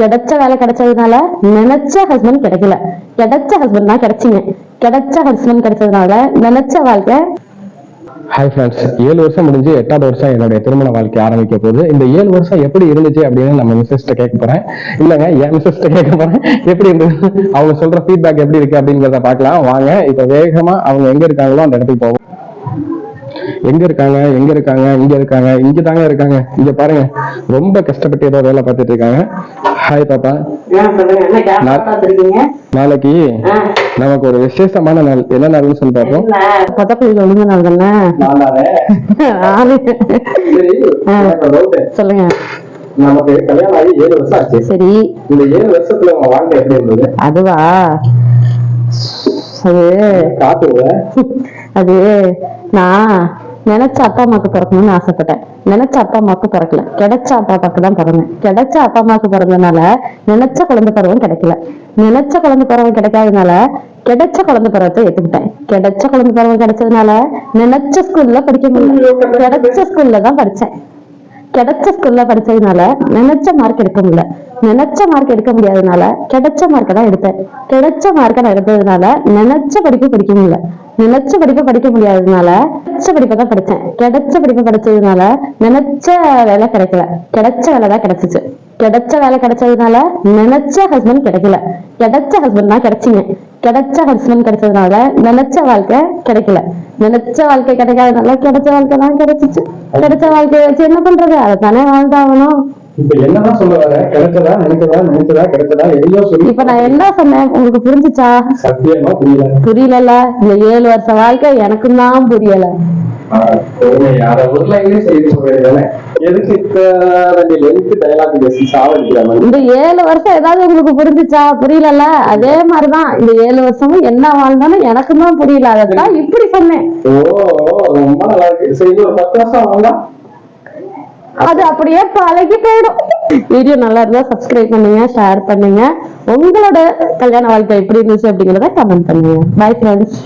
கிடைச்ச வேலை கிடைச்சதுனால நினைச்ச ஹஸ்பண்ட் கிடைக்கல. கிடைச்ச ஹஸ்பண்ட் தான் கிடைச்சிங்க. கிடைச்ச ஹஸ்பண்ட் கிடைச்சதுனால நினைச்ச வாழ்க்கை ஹாய் ஃப்ரெண்ட்ஸ் ஏழு வருஷம் முடிஞ்சு எட்டாவது வருஷம் என்னுடைய திருமண வாழ்க்கை ஆரம்பிக்க போகுது. இந்த ஏழு வருஷம் எப்படி இருந்துச்சு அப்படின்னு நம்ம மிஸ்ஸஸ்ட்ட கேட்க போறேன். இல்லைங்க என் மிஸ்ஸஸ்ட்ட கேட்க போறேன். எப்படி இருந்தது? அவங்க சொல்ற ஃபீட்பேக் எப்படி இருக்கு அப்படிங்கிறத பார்க்கலாம். வாங்க இப்போ வேகமா அவங்க எங்க இருக்காங்களோ அந்த இடத்துக்கு போவோம். எங்க இருக்காங்க? எங்க இருக்காங்க? இங்க இருக்காங்க? இங்க தாங்க இருக்காங்க. இங்க பாருங்க. ரொம்ப கஷ்டப்பட்டு ஏதோ வேலை பார்த்துட்டு இருக்காங்க. ஹாய் பாப்பா. நாளைக்கு நமக்கு ஒரு விசேஷமான நாள். என்ன நாள்னு சொல்லி பார்ப்போம். பதப்பதில் ஒழுங்கு நாள் தானே. சொல்லுங்க. நமக்கு கல்யாணம் ஆகி ஏழு வருஷம் ஆச்சு. சரி. இந்த ஏழு வருஷத்துல உங்க வாழ்க்கை எப்படி இருந்தது? அதுவா? அது அது நான் நினைச்ச அப்பா அம்மாவுக்கு பிறக்கணும்னு ஆசைப்பட்டேன். நினைச்ச அப்பா அம்மாவுக்கு பிறக்கல. கிடைச்ச அப்பா அப்பாவுக்கு தான் பிறந்தேன். கிடைச்ச அப்பா அம்மாவுக்கு பிறந்ததுனால நினைச்ச குழந்தை பருவம் கிடைக்கல. நினைச்ச குழந்தை பருவம் கிடைக்காதனால கிடைச்ச குழந்தை பருவத்தை ஏத்துக்கிட்டேன். கிடைச்ச குழந்தை பருவம் கிடைச்சதுனால நினைச்ச ஸ்கூல்ல படிக்க முடியல. கிடைச்ச ஸ்கூல்ல தான் படிச்சேன். கிடைச்ச ஸ்கூல்ல படிச்சதுனால நினைச்ச மார்க் எடுக்க முடியல. நினைச்ச மார்க் எடுக்க முடியாதனால கிடைச்ச மார்க்கை தான் எடுத்தேன். கிடைச்ச மார்க்கை நான் எடுத்ததுனால நினைச்ச படிப்பு படிக்க முடியல. நினைச்ச படிப்பை படிக்க முடியாததுனால கிடைச்ச படிப்பை தான் படிச்சேன். கிடைச்ச படிப்பை படிச்சதுனால நினைச்ச வேலை கிடைக்கல. கிடைச்ச வேலை தான் கிடைச்சிச்சு. கிடைச்ச வேலை கிடைச்சதுனால நினைச்ச ஹஸ்பண்ட் கிடைக்கல. கிடைச்ச ஹஸ்பண்ட் தான் கிடைச்சிங்க. கிடைச்ச ஹஸ்பண்ட் கிடைச்சதுனால நினைச்ச வாழ்க்கை கிடைக்கல. நினைச்ச வாழ்க்கை கிடைக்காதனால கிடைச்ச வாழ்க்கை தான் கிடைச்சிச்சு. கிடைச்ச வாழ்க்கையை வச்சு என்ன பண்றது? அதை தானே வாழ்ந்தாகணும். இப்ப என்னதான் சொல்ல வர? கிடைச்சதா? நினைச்சதா? நினைச்சதா? கிடைச்சதா? எதையோ சொல்லி இப்ப நான் என்ன சொன்னேன்? உங்களுக்கு புரிஞ்சுச்சா? சத்தியமா புரியல. புரியல இந்த ஏழு வருஷ வாழ்க்கை எனக்கும் தான் புரியல. யார ஊர்ல எங்கே செய்து எதுக்கு மாதிரி? இந்த ஏழு வருஷம் ஏதாவது உங்களுக்கு புரிஞ்சுச்சா? புரியல அதே மாதிரிதான். இந்த ஏழு வருஷமும் என்ன வாழ்ந்தாலும் எனக்கும் தான் புரியல. அதைத்தான் இப்படி சொன்னேன். ஓ ரொம்ப நல்லா இருக்கு. சரி இன்னும் ஒரு பத்து வருஷம் வாங்க அது அப்படியே பழகி போயிடும். வீடியோ நல்லா இருந்தா சப்ஸ்கிரைப் பண்ணுங்க ஷேர் பண்ணுங்க. உங்களோட கல்யாண வாழ்க்கை எப்படி இருந்துச்சு அப்படிங்கறத கமெண்ட் பண்ணுங்க. Bye friends